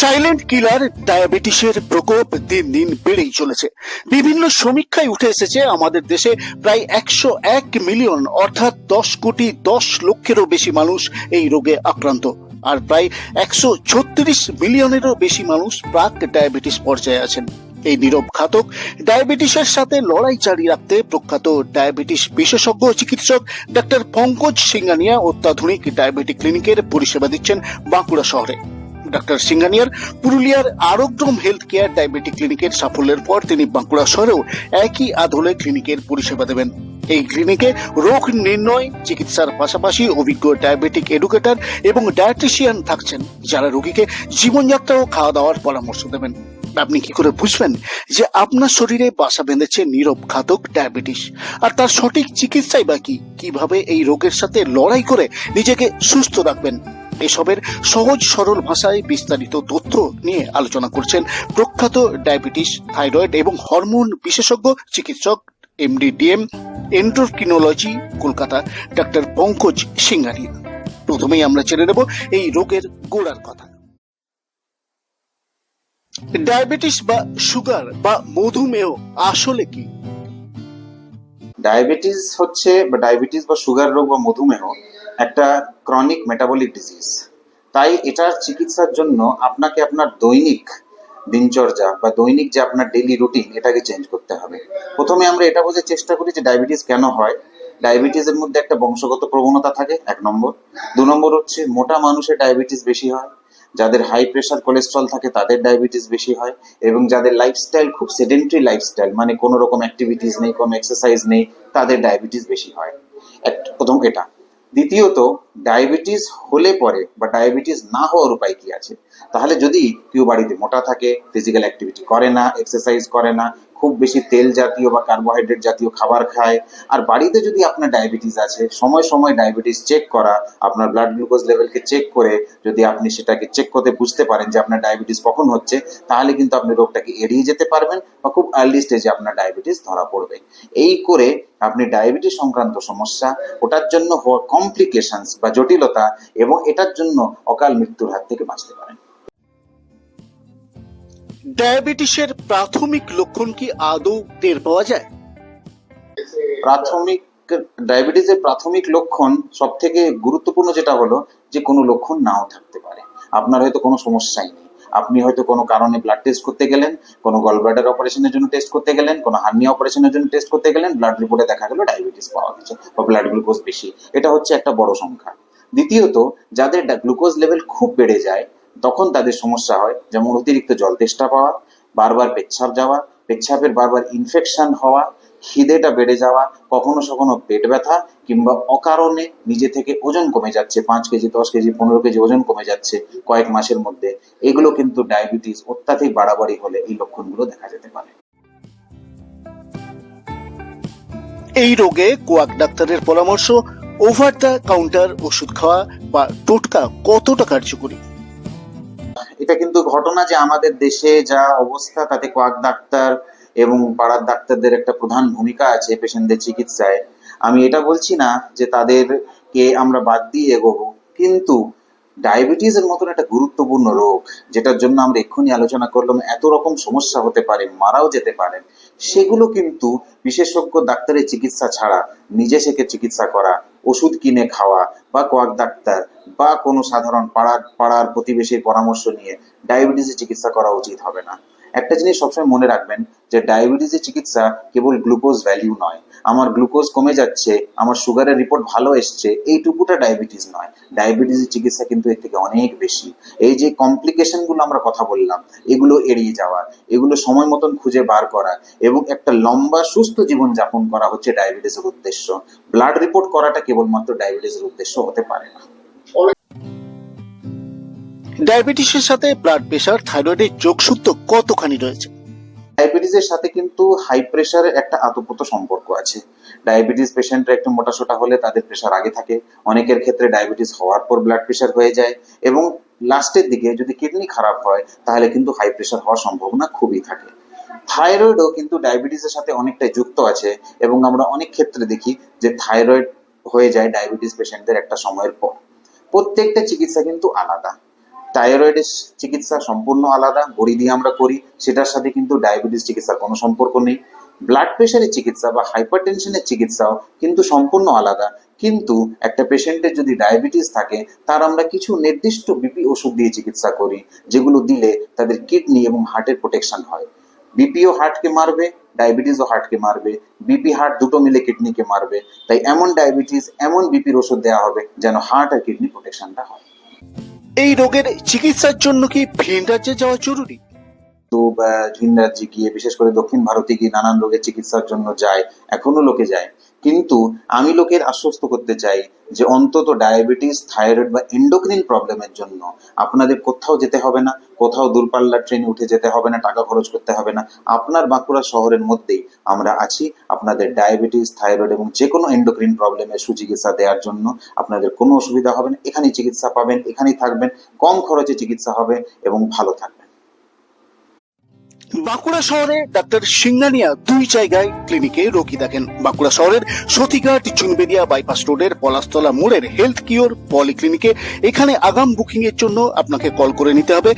Silent killer ডায়াবেটিসের প্রকোপ দিন দিন বেড়েই চলেছে। বিভিন্ন সমীক্ষায় উঠে এসেছে, আমাদের দেশে প্রায় একশো এক মিলিয়ন, অর্থাৎ দশ কোটি দশ লক্ষেরও বেশি মানুষ এই রোগে আক্রান্ত। আর প্রায় একশো ছত্রিশ মিলিয়নেরও বেশি মানুষ প্রাক ডায়াবেটিস পর্যায়ে আছেন। এই নীরব ঘাতক ডায়াবেটিসের সাথে লড়াই চালিয়ে রাখতে প্রখ্যাত ডায়াবেটিস বিশেষজ্ঞ চিকিৎসক ডাক্তার পঙ্কজ সিঙ্গানিয়া অত্যাধুনিক ডায়াবেটিক ক্লিনিকের পরিষেবা দিচ্ছেন বাঁকুড়া শহরে। ডাক্তার সিঙ্গানিয়ার পুরুলিয়ার আরোগ্যম হেলথ কেয়ার ডায়াবেটিক ক্লিনিকের সাফল্যের পর তিনি বাঁকুড়া শহরেও একই আদলে ক্লিনিকের পরিষেবা দেবেন। এই ক্লিনিকে রোগ নির্ণয়, চিকিৎসার পাশাপাশি অভিজ্ঞ ডায়াবেটিক এডুকেটর এবং ডায়েটিশিয়ান থাকছেন, যারা রোগীকে জীবনযাত্রা ও খাওয়া দাওয়ার পরামর্শ দেবেন। আপনি কি করে বুঝবেন যে আপনার শরীরে বাসা বেঁধেছে নীরব ঘাতক ডায়াবেটিস? আর তার সঠিক চিকিৎসাই বা কি? কীভাবে এই রোগের সাথে লড়াই করে নিজেকে সুস্থ রাখবেন? এসবের সহজ সরল ভাষায় বিস্তারিত তথ্য নিয়ে আলোচনা করছেন প্রখ্যাত ডায়াবেটিস, থাইরয়েড এবং হরমোন বিশেষজ্ঞ চিকিৎসক MD DM endocrinology, Kolkata doctor Pankaj Singaria প্রথমেই আমরা জেনে নেব এই রোগের গোড়ার কথা। ডায়াবেটিস বা সুগার বা মধুমেহ আসলে কি? ডায়াবেটিস হচ্ছে বা ডায়াবেটিস বা সুগার রোগ বা মধুমেহ একটা ক্রনিক মেটাবলিক ডিজিজ তাই এটার চিকিৎসার জন্য আপনাকে আপনার দৈনিক দিনচর্যা বা দৈনিক যে আপনার ডেইলি রুটিন এটাকে চেঞ্জ করতে হবে। প্রথমে আমরা এটা বোঝার চেষ্টা করি যে ডায়াবেটিস কেন হয়। ডায়াবেটিসের মধ্যে একটা বংশগত প্রবণতা থাকে, এক নম্বর। দু নম্বর হচ্ছে মোটা মানুষের ডায়াবেটিস বেশি হয়। যাদের হাই প্রেশার কোলেস্ট্রল থাকে, তাদের ডায়াবেটিস বেশি হয় এবং যাদের লাইফস্টাইল খুব সেডেন্টারি লাইফস্টাইল মানে কোনো রকম অ্যাক্টিভিটিস নেই, কোনো এক্সারসাইজ নেই, তাদের ডায়াবেটিস বেশি হয়। এক- প্রথম এটা। দ্বিতীয়ত ডায়াবেটিস হলে পরে বা ডায়াবেটিস না হওয়ার উপায় কি আছে? তাহলে যদি কেউ বাড়িতে মোটা থাকে ফিজিক্যাল অ্যাক্টিভিটি করে না এক্সারসাইজ করে না খুব বেশি তেল জাতীয় বা কার্বোহাইড্রেট জাতীয় খাবার খায়। আর বাড়িতে যদি আপনার ডায়াবেটিস আছে, সময় সময় ডায়াবেটিস চেক করা, আপনার ব্লাড গ্লুকোজ লেভেলকে চেক করে যদি আপনি সেটাকে চেক করতে বুঝতে পারেন যে আপনার ডায়াবেটিস কখন হচ্ছে, তাহলে কিন্তু আপনি রোগটাকে এড়িয়ে যেতে পারবেন বা খুব আর্লি স্টেজে আপনার ডায়াবেটিস ধরা পড়বে। এই করে আপনি ডায়াবেটিস সংক্রান্ত সমস্যা, ওটার জন্য হওয়া কমপ্লিকেশনস বা জটিলতা এবং এটার জন্য অকাল মৃত্যুর হাত থেকে বাঁচতে পারেন। ডায়াবেটিসের প্রাথমিক লক্ষণ কি আদৌ টের পাওয়া যায়? প্রাথমিক, ডায়াবেটিসের প্রাথমিক লক্ষণ সব থেকে গুরুত্বপূর্ণ যেটা হলো যে কোনো লক্ষণ নাও থাকতে পারে। আপনার হয়তো কোনো সমস্যাই নেই। আপনি হয়তো কোনো কারণে ব্লাড টেস্ট করতে গেলেন, কোনো গলব্লাডার অপারেশনের জন্য টেস্ট করতে গেলেন, কোনো হার্নিয়া অপারেশনের জন্য টেস্ট করতে গেলেন ব্লাড রিপোর্টে দেখা গেল ডায়াবেটিস পাওয়া গেছে বা ব্লাড গ্লুকোজ বেশি। এটা হচ্ছে একটা বড় সংখ্যা। দ্বিতীয়ত, যাদের গ্লুকোজ লেভেল খুব বেড়ে যায় তখন তাদের সমস্যা হয়, যেমন অতিরিক্ত জল তেষ্টা পাওয়া, বারবার পেচ্ছাপ যাওয়া, পেচ্ছাপের বারবার ইনফেকশন হওয়া, খিদেটা বেড়ে যাওয়া, কখনো কখনো পেট ব্যথা কিংবা অকারণে নিজে থেকে ওজন কমে যাচ্ছে, পাঁচ কেজি, দশ কেজি, পনেরো কেজি ওজন কমে যাচ্ছে কয়েক মাসের মধ্যে। এগুলো কিন্তু ডায়াবেটিস অত্যাধিক বাড়াবাড়ি হলে এই লক্ষণগুলো দেখা যেতে পারে। এই রোগে কোয়াক ডাক্তারের পরামর্শ ওভার দ্য কাউন্টার ওষুধ খাওয়া বা টোটকা কতটা কার্যকরী? এটা কিন্তু ঘটনা যে আমাদের দেশে যা অবস্থা, তাতে কোয়াক ডাক্তার এবং পাড়ার ডাক্তারদের একটা প্রধান ভূমিকা আছে পেশেন্টদের চিকিৎসায়। আমি এটা বলছি না যে তাদেরকে আমরা বাদ দিয়ে এগোবো, কিন্তু ডায়াবেটিসের মতন একটা গুরুত্বপূর্ণ রোগ, যেটার জন্য আমরা এক্ষুনি আলোচনা করলাম, এত রকম সমস্যা হতে পারে, মারাও যেতে পারেন সেগুলো কিন্তু বিশেষজ্ঞ ডাক্তারের চিকিৎসা ছাড়া নিজে থেকে চিকিৎসা করা, ওষুধ কিনে খাওয়া বা কোয়াক ডাক্তার বা কোনো সাধারণ পাড়ার পাড়ার প্রতিবেশীর পরামর্শ নিয়ে ডায়াবেটিসের চিকিৎসা করা উচিত হবে না। একটা জিনিস সবসময় মনে রাখবেন যে ডায়াবেটিসের চিকিৎসা কেবল গ্লুকোজ ভ্যালিউ নয়। আমার গ্লুকোজ কমে যাচ্ছে, আমার সুগারের রিপোর্ট ভালো এসছে, এইটুকুটা ডায়াবেটিস নয়। ডায়াবেটিসের চিকিৎসা কিন্তু এর থেকে অনেক বেশি। এই যে কমপ্লিকেশনগুলো আমরা কথা বললাম, এগুলো এড়িয়ে যাওয়া, এগুলো সময় মতন খুঁজে বার করা এবং একটা লম্বা সুস্থ জীবন যাপন করা হচ্ছে ডায়াবেটিসের উদ্দেশ্য। ব্লাড রিপোর্ট করাটা কেবলমাত্র ডায়াবেটিসের উদ্দেশ্য হতে পারে না। ডায়াবেটিসের সাথে ব্লাড প্রেশার থাইরয়েডের যোগসূত্র কতখানি রয়েছে? ডায়াবেটিসের সাথে কিন্তু হাই প্রেশারের একটা আতপ্রত সম্পর্ক আছে। ডায়াবেটিস পেশেন্টরা একটু মোটাসোটা হলে তাদের প্রেশার আগে থাকে। অনেকের ক্ষেত্রে ডায়াবেটিস হওয়ার পর ব্লাড প্রেশার হয়ে যায় এবং লাস্টের দিকে যদি কিডনি খারাপ হয়, তাহলে কিন্তু হাই প্রেশার হওয়ার সম্ভাবনা খুবই থাকে। থাইরয়েডও কিন্তু ডায়াবেটিসের সাথে অনেকটাই যুক্ত আছে এবং আমরা অনেক ক্ষেত্রে দেখি যে থাইরয়েড হয়ে যায় ডায়াবেটিস পেশেন্টদের একটা সময়ের পর। প্রত্যেকটা চিকিৎসা কিন্তু আলাদা। থাইরয়েডের চিকিৎসা সম্পূর্ণ আলাদা বড়ি দিয়ে আমরা করি, সেটার সাথে কিন্তু ডায়াবেটিস চিকিৎসার কোনো সম্পর্ক নেই। ব্লাড প্রেশারের চিকিৎসা বা হাইপার টেনশনের চিকিৎসাও কিন্তু সম্পূর্ণ আলাদা। কিন্তু একটা পেশেন্টের যদি ডায়াবেটিস থাকে, তার আমরা কিছু নির্দিষ্ট বিপি ওষুধ দিয়ে চিকিৎসা করি, যেগুলো দিলে তাদের কিডনি এবং হার্টের প্রোটেকশন হয়। বিপিও হার্টকে মারবে ডায়াবেটিসও হার্টকে মারবে। বিপি হার্ট দুটো মিলে কিডনিকে মারবে। তাই এমন ডায়াবেটিস এমন বিপির ওষুধ দেওয়া হবে যেন হার্ট আর কিডনি প্রোটেকশনটা হয়। এই রোগের চিকিৎসার জন্য কি ভিন রাজ্যে যাওয়া জরুরি? তো ভিন রাজ্যে গিয়ে বিশেষ করে দক্ষিণ ভারতে গিয়ে নানান রোগের চিকিৎসার জন্য যায়, এখনও লোকে যায়। কিন্তু আমি লোকের আশ্বস্ত করতে চাই যে অন্তত ডায়াবেটিস, থাইরয়েড বা এন্ডোক্রিন প্রবলেমের জন্য আপনাদের কোথাও যেতে হবে না, কোথাও দূরপাল্লার ট্রেনে উঠে যেতে হবে না, টাকা খরচ করতে হবে না। আপনার বাঁকুড়া শহরের মধ্যেই আমরা আছি আপনাদের ডায়াবেটিস, থাইরয়েড এবং যে কোনো এন্ডোক্রিন প্রবলেমের সুচিকিৎসা দেওয়ার জন্য। আপনাদের কোনো অসুবিধা হবে না। এখানেই চিকিৎসা পাবেন, এখানেই থাকবেন। কম খরচে চিকিৎসা হবে এবং ভালো থাকবেন। বাঁকুড়া শহরে ডাক্তার সিংনানিয়া দুই জায়গায় ক্লিনিকে রোগী দেখেন। বাঁকুড়া শহরের সতীঘাট চুনবেদিয়া বাইপাস রোডের পলাশতলা মোড়ের হেলথ কিওর পলিক্লিনিকে। এখানে আগাম বুকিং এর জন্য আপনাকে কল করে নিতে হবে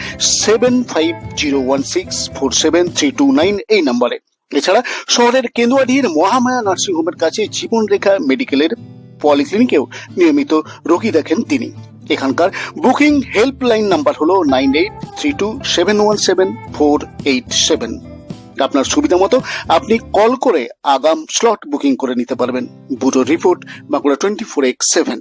seven five zero one six four seven three two nine এই নম্বরে। এছাড়া শহরের কেন্দুয়াডির মহামায়া নার্সিং হোমের কাছে জীবনরেখা মেডিকেলের পলিক্লিনিকেও নিয়মিত রোগী দেখেন তিনি। এখানকার বুকিং হেল্পলাইন নাম্বার হলো nine eight three two seven one seven four eight seven. আপনার সুবিধা মতো আপনি কল করে আগাম স্লট বুকিং করে নিতে পারবেন। Bureau report Bankura twenty four x seven.